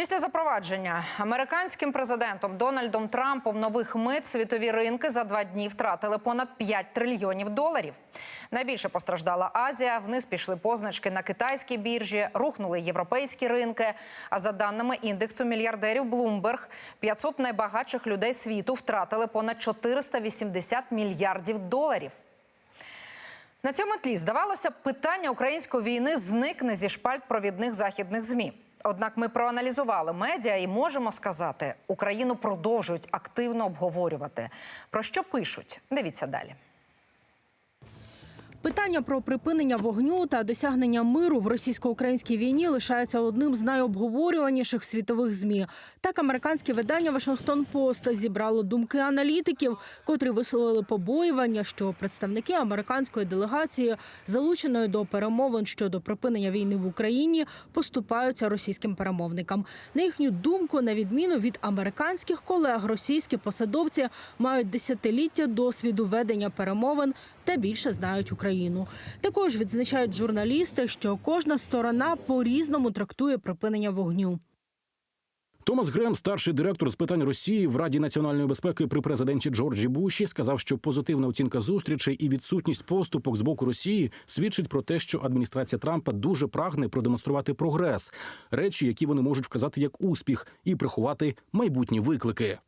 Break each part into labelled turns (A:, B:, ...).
A: Після запровадження американським президентом Дональдом Трампом нових мит світові ринки за два дні втратили понад 5 трильйонів доларів. Найбільше постраждала Азія. Вниз пішли позначки на китайській біржі, рухнули європейські ринки. А за даними індексу мільярдерів Bloomberg, 500 найбагатших людей світу втратили понад 480 мільярдів доларів. На цьому тлі здавалося, питання української війни зникне зі шпальт провідних західних змі. Однак ми проаналізували медіа і можемо сказати, Україну продовжують активно обговорювати. Про що пишуть? Дивіться далі.
B: Питання про припинення вогню та досягнення миру в російсько-українській війні лишається одним з найобговорюваніших світових змі. Так, американське видання Вашингтон Пост зібрало думки аналітиків, котрі висловили побоювання, що представники американської делегації, залученої до перемовин щодо припинення війни в Україні, поступаються російським перемовникам. На їхню думку, на відміну від американських колег, російські посадовці мають десятиліття досвіду ведення перемовин та більше знають Україну. Також відзначають журналісти, що кожна сторона по-різному трактує припинення вогню.
C: Томас Грем, старший директор з питань Росії в Раді національної безпеки при президенті Джорджі Буші, сказав, що позитивна оцінка зустрічей і відсутність поступок з боку Росії свідчить про те, що адміністрація Трампа дуже прагне продемонструвати прогрес, речі, які вони можуть вказати як успіх, і приховати майбутні виклики.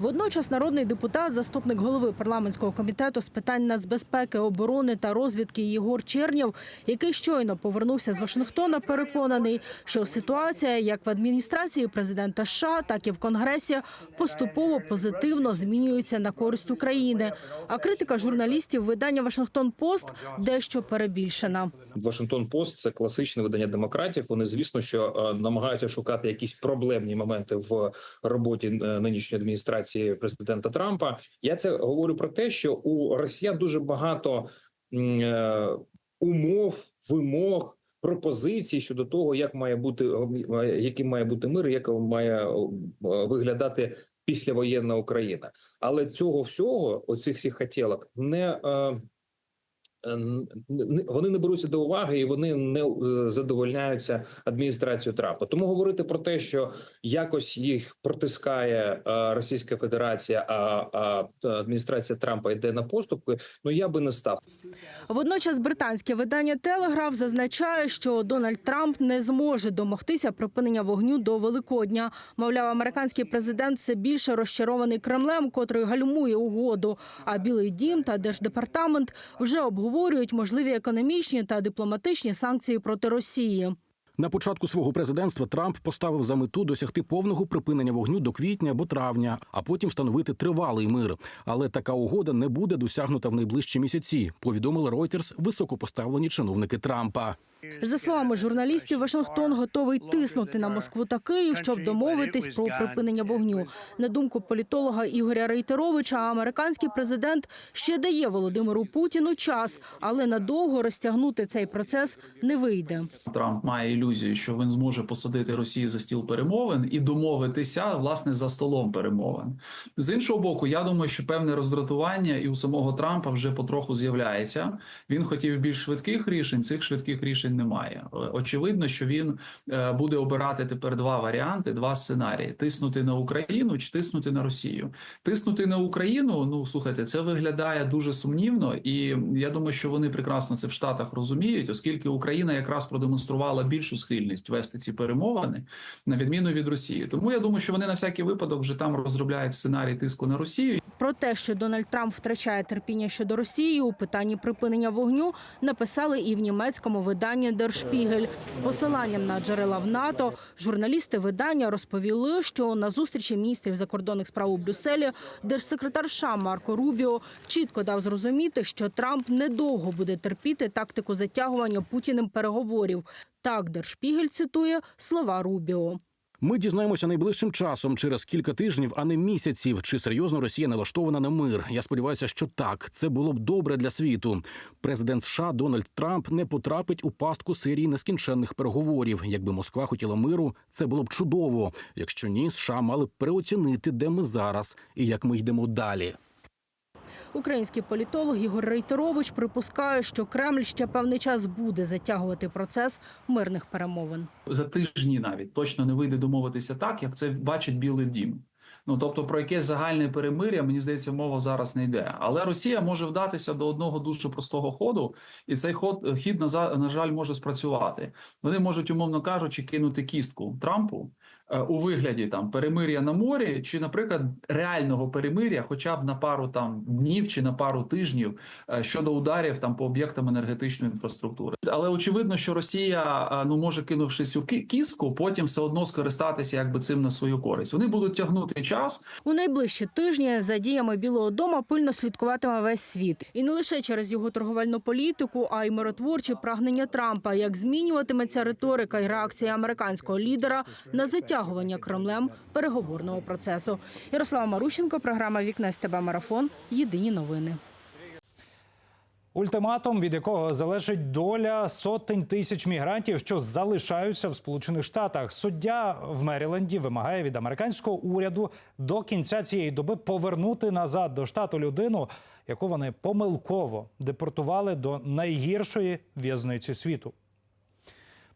B: Водночас народний депутат, заступник голови парламентського комітету з питань нацбезпеки, оборони та розвідки Єгор Чернєв, який щойно повернувся з Вашингтона, переконаний, що ситуація як в адміністрації президента США, так і в Конгресі поступово позитивно змінюється на користь України. А критика журналістів видання Вашингтон Пост дещо перебільшена.
D: Вашингтон Пост це класичне видання демократів. Вони звісно, що е, намагаються шукати якісь проблемні моменти в роботі е, нинішньої адміністрації президента Трампа. Я це говорю про те, що у росіян дуже багато е, умов, вимог. Пропозицій щодо того, як має бути яким має бути мир, як має е, виглядати післявоєнна Україна, але цього всього, оцих всіх хотілок, не е, вони не беруться до уваги і вони не е, задовольняються адміністрацією Трампа. Тому говорити про те, що якось їх протискає е, Російська Федерація, а, адміністрація Трампа йде на поступки. Ну я би не став.
B: Водночас британське видання Телеграф зазначає, що Дональд Трамп не зможе домогтися припинення вогню до Великодня. Мовляв, американський президент все більше розчарований Кремлем, котрий гальмує угоду. А Білий Дім та Держдепартамент вже обговорюють можливі економічні та дипломатичні санкції проти Росії.
C: На початку свого президентства Трамп поставив за мету досягти повного припинення вогню до квітня або травня, а потім встановити тривалий мир. Але така угода не буде досягнута в найближчі місяці. Повідомили Reuters високопоставлені чиновники Трампа.
B: За словами журналістів, Вашингтон готовий тиснути на Москву та Київ, щоб домовитись про припинення вогню. На думку політолога Ігоря Рейтеровича, американський президент ще дає Володимиру Путіну час, але надовго розтягнути цей процес не вийде.
E: Трамп має ілюзію, що він зможе посадити Росію за стіл перемовин і домовитися власне за столом перемовин. З іншого боку, я думаю, що певне роздратування і у самого Трампа вже потроху з'являється. Він хотів більш швидких рішень. Цих швидких рішень немає. Е, Очевидно, що він е, буде обирати тепер два варіанти, два сценарії: тиснути на Україну чи тиснути на Росію. Тиснути на Україну. Ну слухайте, це виглядає дуже сумнівно, і я думаю, що вони прекрасно це в Штатах розуміють, оскільки Україна якраз продемонструвала більшу схильність вести ці перемовини на відміну від Росії. Тому я думаю, що вони на всякий випадок вже там розробляють сценарій тиску на Росію.
B: Про те, що Дональд Трамп втрачає терпіння щодо Росії у питанні припинення вогню, написали і в німецькому виданні Spiegel. з посиланням на джерела в НАТО. Журналісти видання розповіли, що на зустрічі міністрів закордонних справ у Брюсселі держсекретар США Марко Рубіо чітко дав зрозуміти, що Трамп недовго буде терпіти тактику затягування Путіним переговорів. Так, Spiegel цитує слова Рубіо.
C: Ми дізнаємося найближчим часом, через кілька тижнів, а не місяців, чи серйозно Росія налаштована на мир. Я сподіваюся, що так. Це було б добре для світу. Президент США Дональд Трамп не потрапить у пастку серії нескінченних переговорів. Якби Москва хотіла миру, це було б чудово. Якщо ні, США мали б переоцінити, де ми зараз і як ми йдемо далі.
B: Український політолог Ігор Рейтерович припускає, що Кремль ще певний час буде затягувати процес мирних перемовин.
E: За тижні навіть точно не вийде домовитися так, як це бачить Білий Дім. Ну тобто про якесь загальне перемиря, мені здається, мова зараз не йде. Але Росія може вдатися до одного дуже простого ходу, і цей ход хід на на жаль може спрацювати. Вони можуть, умовно кажучи, кинути кістку Трампу у вигляді там перемиря на морі, чи, наприклад, реального перемиря, хоча б на пару там днів чи на пару тижнів е, щодо ударів там по об'єктам енергетичної інфраструктури. Але очевидно, що Росія е, ну може кинувши цю кістку, потім все одно скористатися якби цим на свою користь. Вони будуть тягнути час.
B: У найближчі тижні за діями Білого дому пильно слідкуватиме весь світ, і не лише через його торговельну політику, а й миротворчі прагнення Трампа. Як змінюватиметься риторика і реакція американського лідера на затягування Кремлем переговорного процесу. Ярослава Марущенко, програма Вікне з тебе марафон. Єдині новини.
F: Ультиматум, від якого залежить доля сотень тисяч мігрантів, що залишаються в Сполучених Штатах. Суддя в Меріленді вимагає від американського уряду до кінця цієї доби повернути назад до штату людину, яку вони помилково депортували до найгіршої в'язниці світу.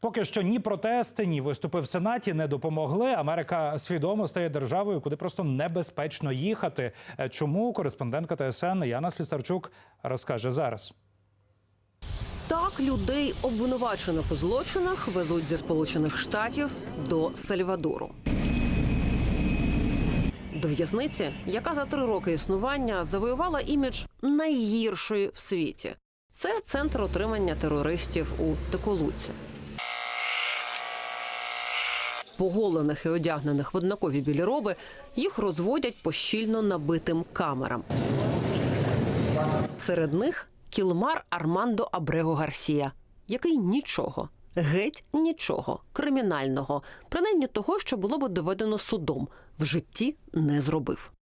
F: Поки що ні протести, ні виступи в Сенаті не допомогли. Америка свідомо стає державою, куди просто небезпечно їхати. Е, Чому кореспондентка ТСН Яна Слісарчук розкаже зараз.
G: Так людей, обвинувачених у злочинах, везуть зі Сполучених Штатів до Сальвадору. До в'язниці, яка за три роки існування завоювала імідж найгіршої в світі. Це центр отримання терористів у Теколуці. Поголених і одягнених в однакові білі роби їх розводять по щільно набитим камерам. Серед них кілмар Армандо Абрего Гарсія, який нічого, геть нічого кримінального, принаймні того, що було б доведено судом, в житті не зробив.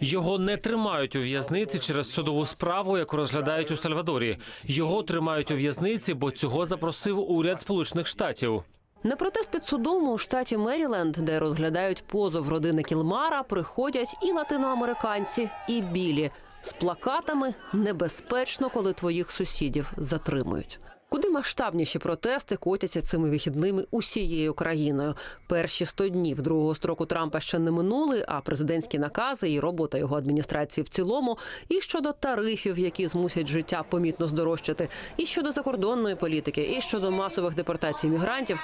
H: Його не тримають у в'язниці через судову справу, яку розглядають у Сальвадорі. Його тримають у в'язниці, бо цього запросив уряд Сполучених Штатів.
G: На протест під судом у штаті Меріленд, де розглядають позов родини Кілмара, приходять і латиноамериканці, і білі з плакатами небезпечно, коли твоїх сусідів затримують. Куди масштабніші протести котяться цими вихідними усією країною. Перші 100 днів другого строку Трампа ще не минули, а президентські накази і робота його адміністрації в цілому, і щодо тарифів, які змусять життя помітно здорожчати, і щодо закордонної політики, і щодо масових депортацій мігрантів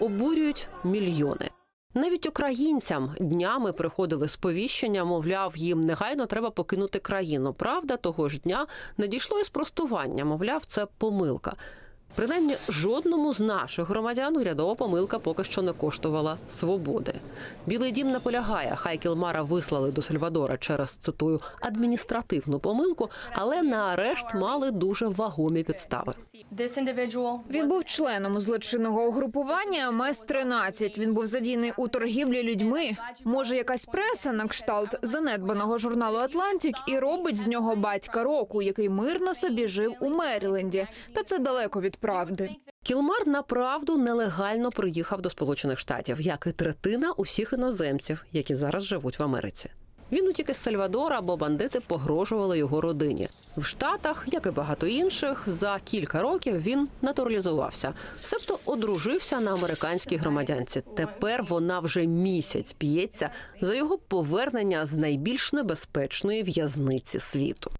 G: обурюють мільйони. Навіть українцям днями приходили сповіщення, мовляв, їм негайно треба покинути країну. Правда, того ж дня надійшло і спростування, мовляв, це помилка. Принаймні, жодному з наших громадян урядова помилка поки що не коштувала свободи. Білий дім наполягає, хай Кілмара вислали до Сальвадора через цитую адміністративну помилку, але на арешт мали дуже вагомі підстави.
I: Він був членом злочинного угрупування МС-13. Він був задійний у торгівлі людьми. Може, якась преса на кшталт занедбаного журналу Атлантик і робить з нього батька року, який мирно собі жив у Меріленді. Та це далеко від правди.
G: Кілмар направду нелегально приїхав до Сполучених Штатів, як і третина усіх іноземців, які зараз живуть в Америці. Він утік із Сальвадора, бо бандити погрожували його родині. В Штатах, як і багато інших, за кілька років він натуралізувався, себто одружився на американській громадянці. Тепер вона вже місяць п'ється за його повернення з найбільш небезпечної в'язниці світу.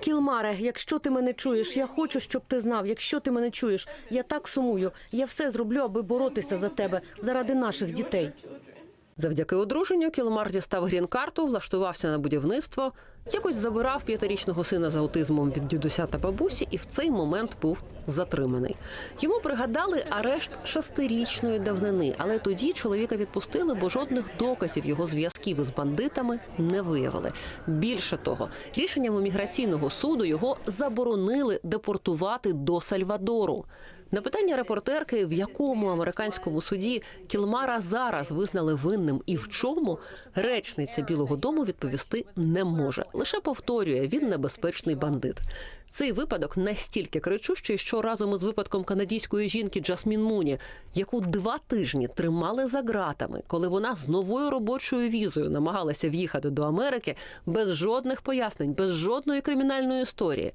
J: Кілмаре, якщо ти мене чуєш, я хочу, щоб ти знав. Якщо ти мене чуєш, я так сумую. Я все зроблю, аби боротися за тебе, заради наших дітей.
G: Завдяки одруженню Кілмар дістав грін-карту, влаштувався на будівництво, якось забирав п'ятирічного сина з аутизмом від дідуся та бабусі, і в цей момент був затриманий. Йому пригадали арешт шестирічної давнини, але тоді чоловіка відпустили, бо жодних доказів його зв'язків із бандитами не виявили. Більше того, рішенням міграційного суду його заборонили депортувати до Сальвадору. На питання репортерки, в якому американському суді Кілмара зараз визнали винним і в чому, речниця Білого Дому відповісти не може. Лише повторює, він небезпечний бандит. Цей випадок настільки кричущий, що разом із випадком канадійської жінки Джасмін Муні, яку два тижні тримали за ґратами, коли вона з новою робочою візою намагалася в'їхати до Америки без жодних пояснень, без жодної кримінальної історії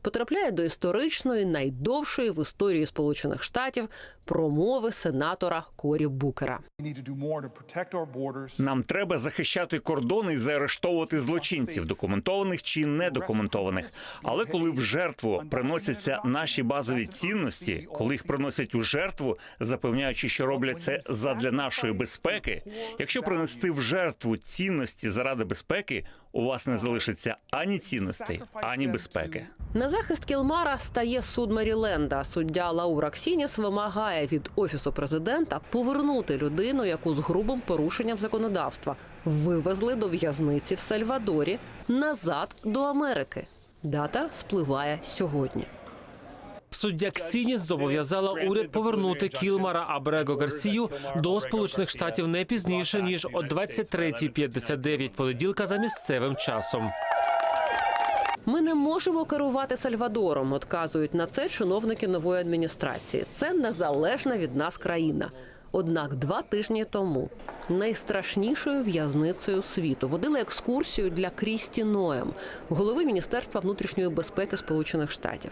G: потрапляє до історичної найдовшої в історії Сполучених Штатів промови сенатора Корі Букера.
K: Нам треба захищати кордони і заарештовувати злочинців, документованих чи недокументованих. Але коли в жертву приносяться наші базові цінності, коли їх приносять у жертву, запевняючи, що роблять це задля нашої безпеки, якщо принести в жертву цінності заради безпеки, у вас не залишиться ані цінностей, ані безпеки.
G: На захист Кілмара стає суд Меріленда. Суддя Лаура Ксініс вимагає від офісу президента повернути людину, яку з грубим порушенням законодавства вивезли до в'язниці в Сальвадорі назад до Америки. Дата спливає сьогодні.
H: Суддя Ксініс зобов'язала уряд повернути Кілмара Абрего Гарсію до Сполучених Штатів не пізніше ніж о 23.59 понеділка за місцевим часом.
G: Ми не можемо керувати Сальвадором. Отказують на це чиновники нової адміністрації. Це незалежна від нас країна. Однак два тижні тому найстрашнішою в'язницею світу водили екскурсію для Крісті Ноем, голови Міністерства внутрішньої безпеки Сполучених Штатів.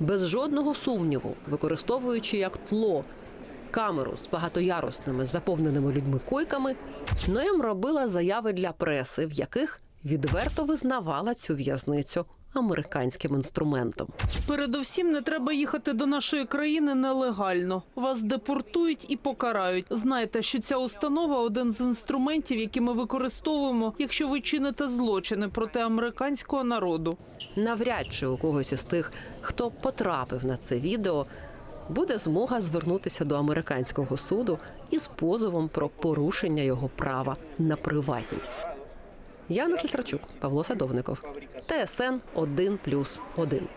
G: Без жодного сумніву, використовуючи як тло камеру з багатоярусними заповненими людьми койками, Ноем робила заяви для преси, в яких відверто визнавала цю в'язницю американським інструментом.
L: Передовсім не треба їхати до нашої країни нелегально. Вас депортують і покарають. Знайте, що ця установа один з інструментів, які ми використовуємо, якщо ви чините злочини проти американського народу.
G: Навряд чи у когось із тих, хто потрапив на це відео, буде змога звернутися до американського суду із позовом про порушення його права на приватність. Яна сестрачук, Павло Садовников, ТСН 1+,1.